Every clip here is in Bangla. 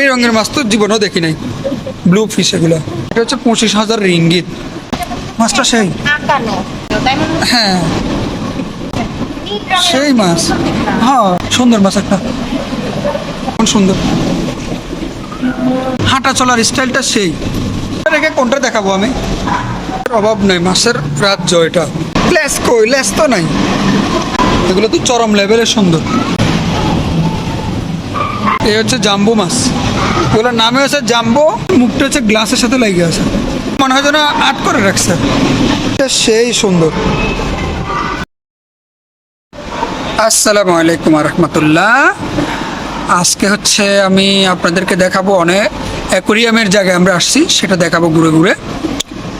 এই রঙের মাছ তো জীবনেও দেখি নাই। ব্লু ফিশ এগুলো। এটা হচ্ছে পঁচিশ হাজার রিঙ্গিত। মাছটা সেই। হয়। সেই মাছ। হ্যাঁ সুন্দর মাছ একটা। সুন্দর। হাঁটা চলার স্টাইলটা সেই। রেখে কোনটা দেখাবো আমি? অভাব নাই, মাছের রাজ্য এটা। লেস কই, লেস তো নাই। এগুলো তো চরম লেভেলের সুন্দর। এই হচ্ছে জাম্বু মাছ। এগুলোর নামে হচ্ছে জাম্বো। মুখটা হচ্ছে গ্লাসের সাথে লেগে আছে। মনে হয় যেন আট করে রাখছে। সেই সুন্দর। আসসালামু আলাইকুম রহমতুল্লাহ আজকে হচ্ছে আমি আপনাদেরকে দেখাবো অনেক অ্যাকোরিয়ামের জায়গায় আমরা আসছি, সেটা দেখাবো ঘুরে ঘুরে।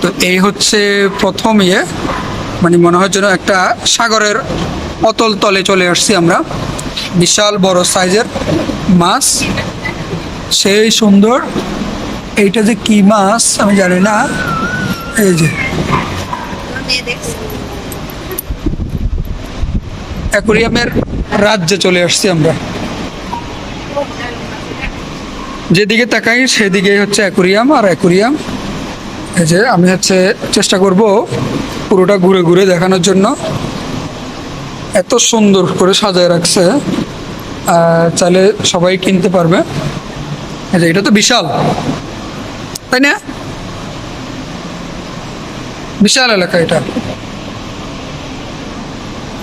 তো এই হচ্ছে প্রথম ইয়ে। মানে মনে হয় যেন একটা সাগরের অতল তলে চলে আসছি আমরা। বিশাল বড় সাইজের মাছ। সেই সুন্দর, এইটা যে কি মাছ, আমি জানি না। এই যে। অ্যাকোরিয়ামের রাজ্যে চলে আসছি আমরা। যেদিকে তাকাই, সেদিকেই হচ্ছে অ্যাকোরিয়াম আর অ্যাকোরিয়াম। এই যে, আমি হচ্ছে চেষ্টা করব পুরোটা ঘুরে ঘুরে দেখানোর জন্য। এত সুন্দর করে সাজায় রাখছে। চাইলে সবাই কিনতে পারবে। যে এটা তো বিশাল। তাই না? বিশাল এলাকা এটা।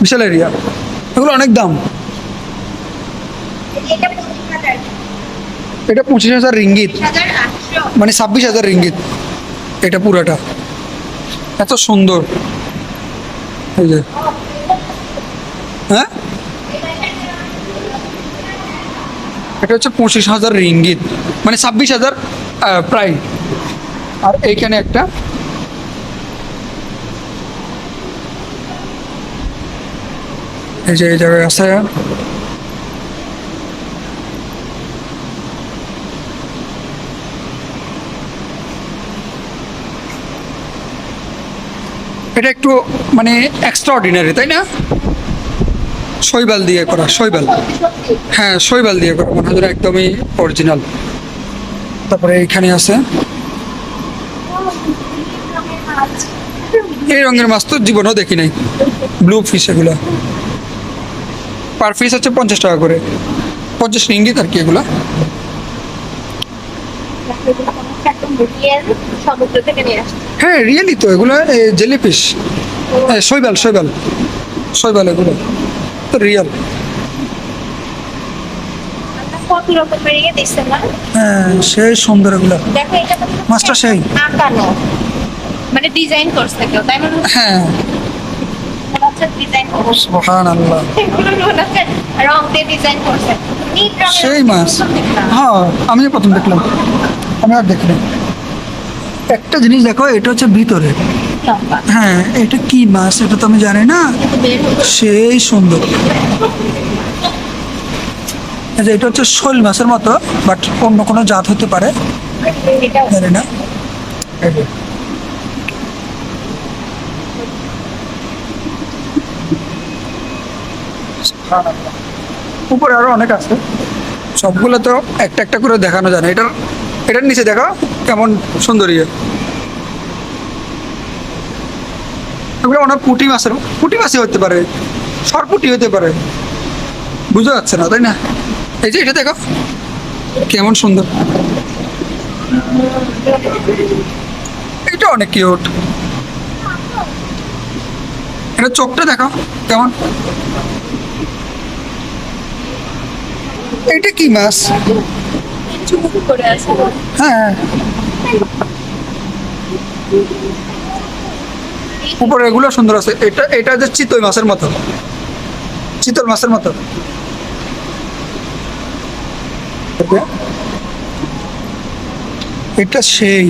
বিশাল এরিয়া এগুলো অনেক দাম। এটা পঁচিশ হাজার। রিঙ্গিত। মানে ছাব্বিশ হাজার রিঙ্গিত। এটা পুরাটা। এত সুন্দর। হ্যাঁ? এটা হচ্ছে পঁচিশ হাজার রিঙ্গিত মানে ছাব্বিশ হাজার প্রায়। আর এইখানে একটা এই যে এই জায়গায় আছে। এটা একটু মানে এক্সট্রা অর্ডিনারি তাই না? শৈবাল দিয়ে করা, শৈবাল। হ্যাঁ শৈবাল দিয়ে করা, মনে একদমই অরিজিনাল তারপরে এইখানে আছে। এই রঙের মাছ তো জীবনেও দেখি নাই। ব্লু ফিশ এগুলো। পার পিস হচ্ছে পঞ্চাশ টাকা করে। পঞ্চাশ রিঙ্গিত আর কি এগুলো। হ্যাঁ রিয়েলি তো, এগুলো জেলি ফিশ হ্যাঁ শৈবাল শৈবাল। শৈবাল এগুলো। রিয়েল। কত রকমের ইয়ে দিচ্ছে না হ্যাঁ সেই সুন্দর এগুলো। দেখো এটা তো মাছটা সেই। আঁকানো। মানে ডিজাইন করছে কেউ তাই মনে হ্যাঁ। ডিজাইন করছে। করছে। সেই মাছ। দেখলাম। হ্যাঁ আমিও প্রথম দেখলাম। আমি আর দেখিনি। একটা জিনিস দেখো এটা হচ্ছে ভিতরে। হ্যাঁ এটা কি মাছ? এটা তো আমি জানি না। সেই সুন্দর। যে এটা হচ্ছে শোল মাছের মতো, বাট অন্য কোনো জাত হতে পারে। জানি না। উপরে আরও অনেক আছে। সবগুলো তো একটা একটা করে দেখানো যায় না। এটার এটার নিচে দেখো কেমন সুন্দর। এগুলো অনেক পুঁটি মাছের পুঁটি মাছই হতে পারে। সরপুটি হতে পারে। বুঝা যাচ্ছে না তাই না? এই যে এটা দেখো। কেমন সুন্দর। এটা অনেক কিউট এটা চোখটা দেখো কেমন? এটা কি মাছ? হ্যাঁ। উপরে এগুলো সুন্দর আছে। এটা এটা যে চিতল মাছের মতো। চিতল মাছের মতো। এটা সেই।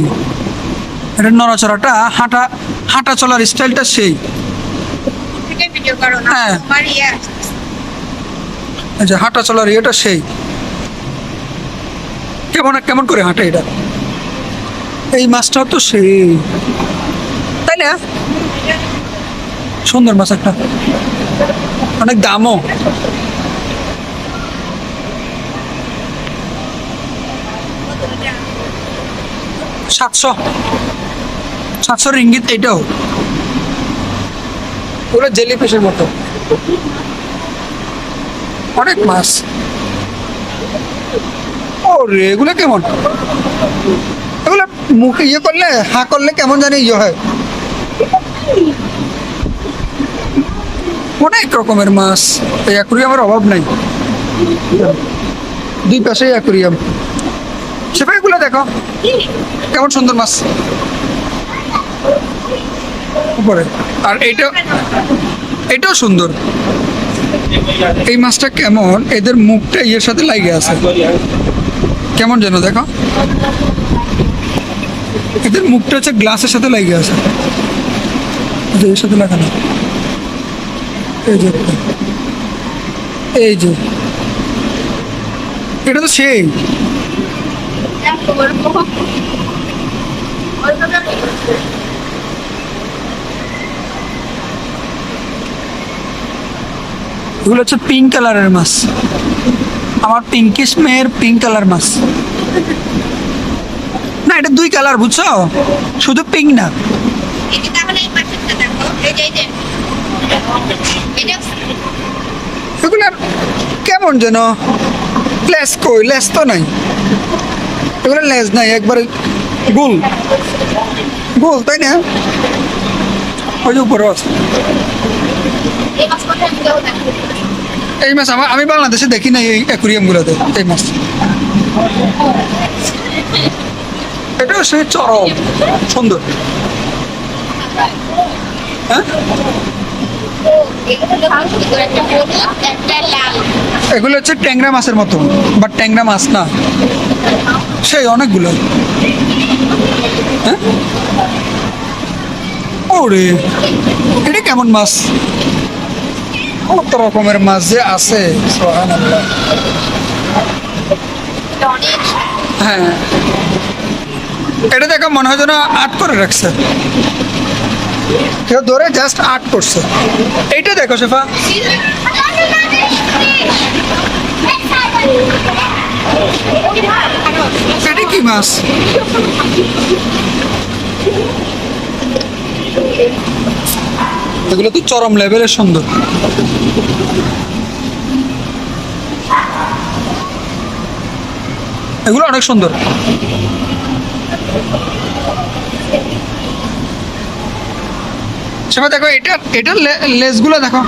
এটা নড়াচড়াটা হাঁটা হাঁটা চলার স্টাইলটা সেই। হ্যাঁ। ইয়ে যে হাঁটা চলার ইয়েটা সেই। কেমন কেমন করে হাঁটে এটা? এই মাছটাও তো সেই। তাই না? সুন্দর মাছ একটা। অনেক দামও। সাতশো। সাতশো রিঙ্গিত এটাও পুরো জেলি ফিশের মতো। অনেক মাছ। ও রে এগুলো কেমন? এগুলো মুখে ইয়ে করলে, হা করলে কেমন জানি ইয়ে হয়। অনেক রকমের মাছ। এই অ্যাকুরিয়ামের অভাব নাই। দুই পাশেই অ্যাকুরিয়াম সেটা এগুলো দেখো। কেমন সুন্দর মাছ। উপরে। আর এইটা এটাও সুন্দর। এই মাছটা কেমন? এদের মুখটা ইয়ের সাথে লাগে আছে। কেমন যেন দেখো। এদের মুখটা হচ্ছে গ্লাসের সাথে লাগে আছে। এর সাথে লাগানো। এই যে এটা তো সেই। এগুলো হচ্ছে পিঙ্ক কালারের মাছ। আমার পিঙ্কিশ মেয়ের পিঙ্ক কালার মাছ। না, এটা দুই কালার বুঝছ? শুধু পিঙ্ক না। এটা তাহলে এই পাশেরটা দেখো এই যে এই যে এটা এগুলো কেমন যেন লেস কই, লেস তো নাই। এগুলো লেস নাই, একবারে গোল। গোল, তাই না? ওই যে উপরে এই মাছ আমার আমি বাংলাদেশে দেখি না এই অ্যাকুরিয়ামগুলোতে, এই মাছ এটাও সে চরম, সুন্দর। হ্যাঁ? এগুলো হচ্ছে ট্যাংরা মাছের মতো বাট ট্যাংরা মাছ না। সেই অনেকগুলো। হ্যাঁ? ওরে, এটা কেমন মাছ? কত রকমের মাছ যে আছে হ্যাঁ। এটা দেখো মনে হয় যেন আর্ট করে রাখছে। কেউ ধরে জাস্ট আর্ট করছে। এইটা দেখো শেফা। এটা কি মাছ? এগুলো তো চরম লেভেলের সুন্দর। এগুলো অনেক সুন্দর। সেবা দেখো এটা এটার লেসগুলো দেখো।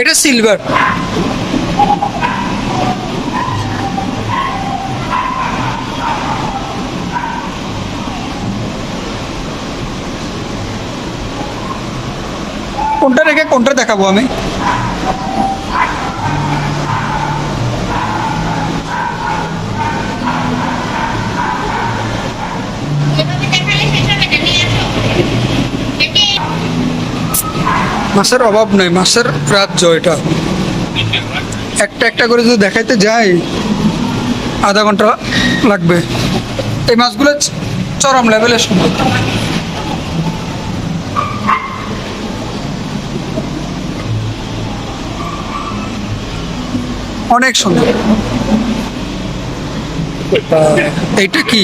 এটা সিলভার কোনটা রেখে কোনটা দেখাবো আমি? মাছের অভাব নাই, মাছের রাজ্য এটা। একটা একটা করে যদি দেখাইতে যাই, আধা ঘণ্টা লাগবে। এই মাছগুলো চরম লেভেলের সুন্দর অনেক সুন্দর এইটা কি?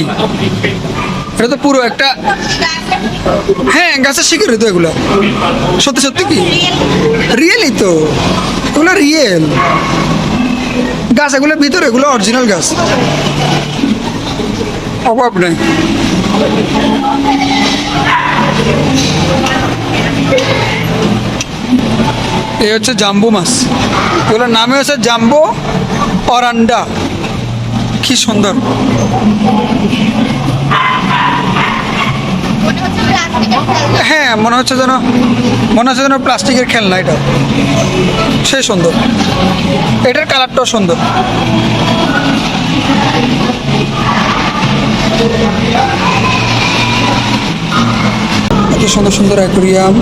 এটা তো পুরো একটা হ্যাঁ গাছের শিকারি তো এগুলো। সত্যি সত্যি কি? রিয়েলই তো? এগুলো রিয়েল গাছ এগুলোর ভিতরে, এগুলো অরিজিনাল গাছ। অভাব নেই। এই হচ্ছে জাম্বু মাছ। এগুলোর নামে হচ্ছে জাম্বো অরান্ডা। কি সুন্দর। হ্যাঁ মনে হচ্ছে যেন, মনে হচ্ছে যেন প্লাস্টিকের খেলনা এটা। সেই সুন্দর। এটার কালারটাও সুন্দর। এত সুন্দর সুন্দর অ্যাকুরিয়াম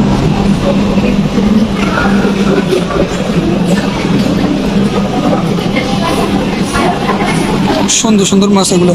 সুন্দর সুন্দর মাছ এগুলো।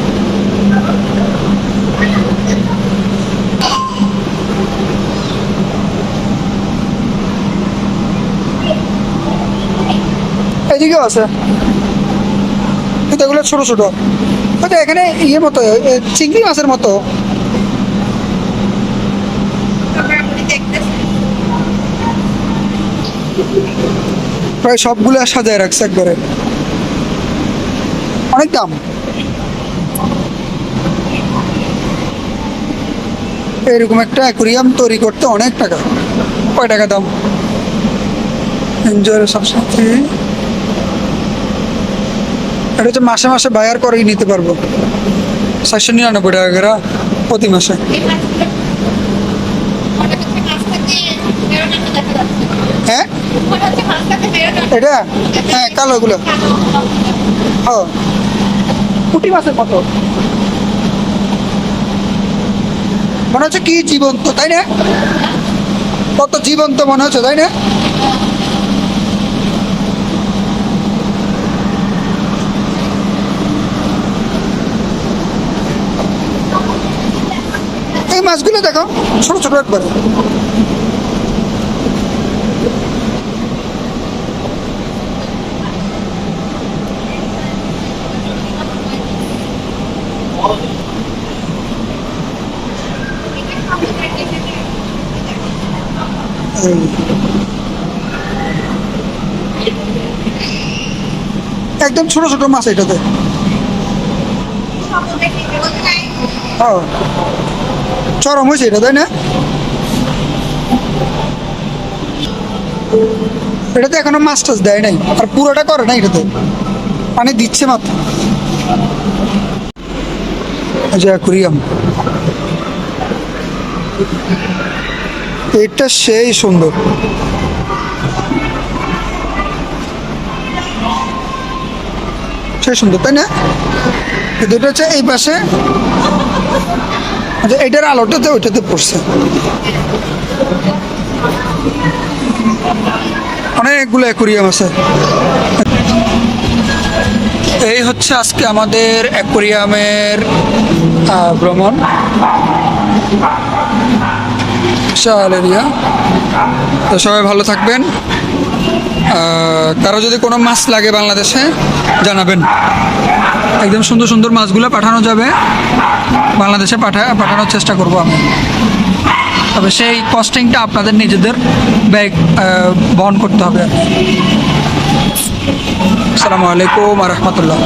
এদিকেও আছে। কিন্তু এগুলো ছোট ছোট। হয়তো এখানে ইয়ে মতো চিংড়ি মাছের মতো। প্রায় সবগুলো সাজায় রাখছে একবারে। অনেক দাম। এরকম একটা অ্যাকুরিয়াম তৈরি করতে অনেক টাকা। কয় টাকা দাম? এনজয়ের সবসাথে এটা হচ্ছে মাসে মাসে বায়ার করেই নিতে পারব। চারশো নিরানব্বই টাকা করে প্রতি মাসে। হ্যাঁ? এটা? হ্যাঁ কালোগুলো। ও পুঁটি মাছের মতো। মনে হচ্ছে কি জীবন্ত তাই না? কত জীবন্ত মনে হচ্ছে তাই না? এই মাছগুলো দেখো ছোট ছোট একবারে। একদম ছোট ছোট মাছ এটাতে। হ্যাঁ চরম হয়েছে এটা, তাই না? এটাতে এখনও মাছ টাছ দেয় নাই, আর পুরোটা করে না এটাতে। পানি দিচ্ছে মাত্র। অ্যাকুরিয়াম এটা সেই সুন্দর। সেই সুন্দর, তাই না? দুটো হচ্ছে এই পাশে। আচ্ছা এটার আলোটাতে ওইটাতে পড়ছে। অনেকগুলো অ্যাকুরিয়াম আছে। এই হচ্ছে আজকে আমাদের অ্যাকুরিয়ামের ভ্রমণ। বিশাল এরিয়া তো সবাই ভালো থাকবেন। কারও যদি কোনো মাছ লাগে বাংলাদেশে, জানাবেন। একদম সুন্দর সুন্দর মাছগুলো পাঠানো যাবে। বাংলাদেশে পাঠা পাঠানোর চেষ্টা করব আমি। তবে সেই কস্টিংটা আপনাদের নিজেদের ব্যাগ বহন করতে হবে। আর আসসালামু আলাইকুম রহমতুল্লাহ।